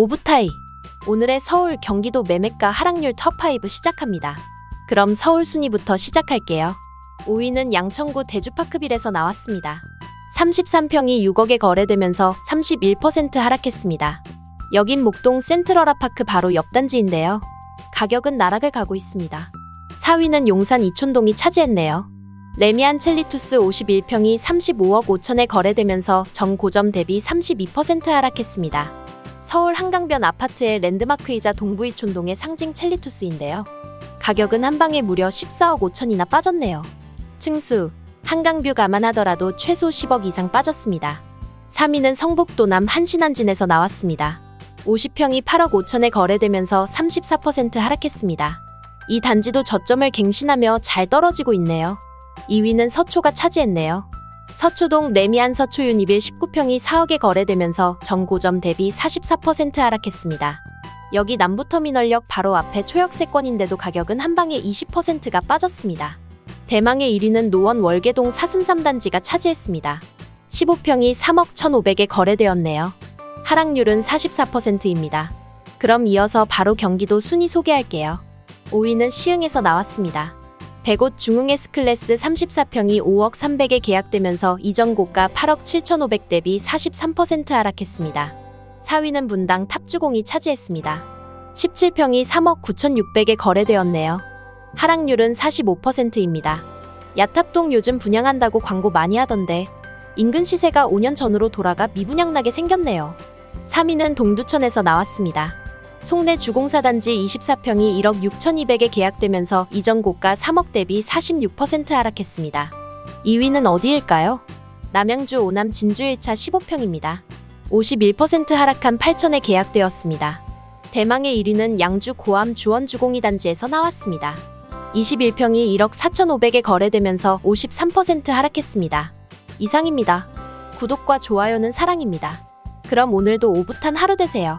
오브타이. 오늘의 서울 경기도 매매가 하락률 top5 시작합니다. 그럼 서울 순위부터 시작할게요. 5위는 양천구 대주파크빌에서 나왔습니다. 33평이 6억에 거래되면서 31% 하락했습니다. 여긴 목동 센트럴아파크 바로 옆 단지인데요. 가격은 나락을 가고 있습니다. 4위는 용산 이촌동이 차지했네요. 레미안 첼리투스 51평이 35억 5천에 거래되면서 정고점 대비 32% 하락했습니다. 서울 한강변 아파트의 랜드마크이자 동부이촌동의 상징 첼리투스인데요. 가격은 한 방에 무려 14억 5천이나 빠졌네요. 층수, 한강뷰 감안하더라도 최소 10억 이상 빠졌습니다. 3위는 성북도남 한신한진에서 나왔습니다. 50평이 8억 5천에 거래되면서 34% 하락했습니다. 이 단지도 저점을 갱신하며 잘 떨어지고 있네요. 2위는 서초가 차지했네요. 서초동 레미안 서초 유니빌 19평이 4억에 거래되면서 정고점 대비 44% 하락했습니다. 여기 남부터미널역 바로 앞에 초역세권인데도 가격은 한 방에 20%가 빠졌습니다. 대망의 1위는 노원 월계동 사슴 3단지가 차지했습니다. 15평이 3억 1,500에 거래되었네요. 하락률은 44%입니다. 그럼 이어서 바로 경기도 순위 소개할게요. 5위는 시흥에서 나왔습니다. 100옷 중흥 S클래스 34평이 5억 300에 계약되면서 이전 고가 8억 7,500 대비 43% 하락했습니다. 4위는 분당 탑주공이 차지했습니다. 17평이 3억 9,600에 거래되었네요. 하락률은 45%입니다. 야탑동 요즘 분양한다고 광고 많이 하던데 인근 시세가 5년 전으로 돌아가 미분양나게 생겼네요. 3위는 동두천에서 나왔습니다. 송내 주공사 단지 24평이 1억 6,200에 계약되면서 이전 고가 3억 대비 46% 하락했습니다. 2위는 어디일까요? 남양주 오남 진주 1차 15평입니다. 51% 하락한 8천에 계약되었습니다. 대망의 1위는 양주 고암 주원 주공이 단지에서 나왔습니다. 21평이 1억 4,500에 거래되면서 53% 하락했습니다. 이상입니다. 구독과 좋아요는 사랑입니다. 그럼 오늘도 오붓한 하루 되세요.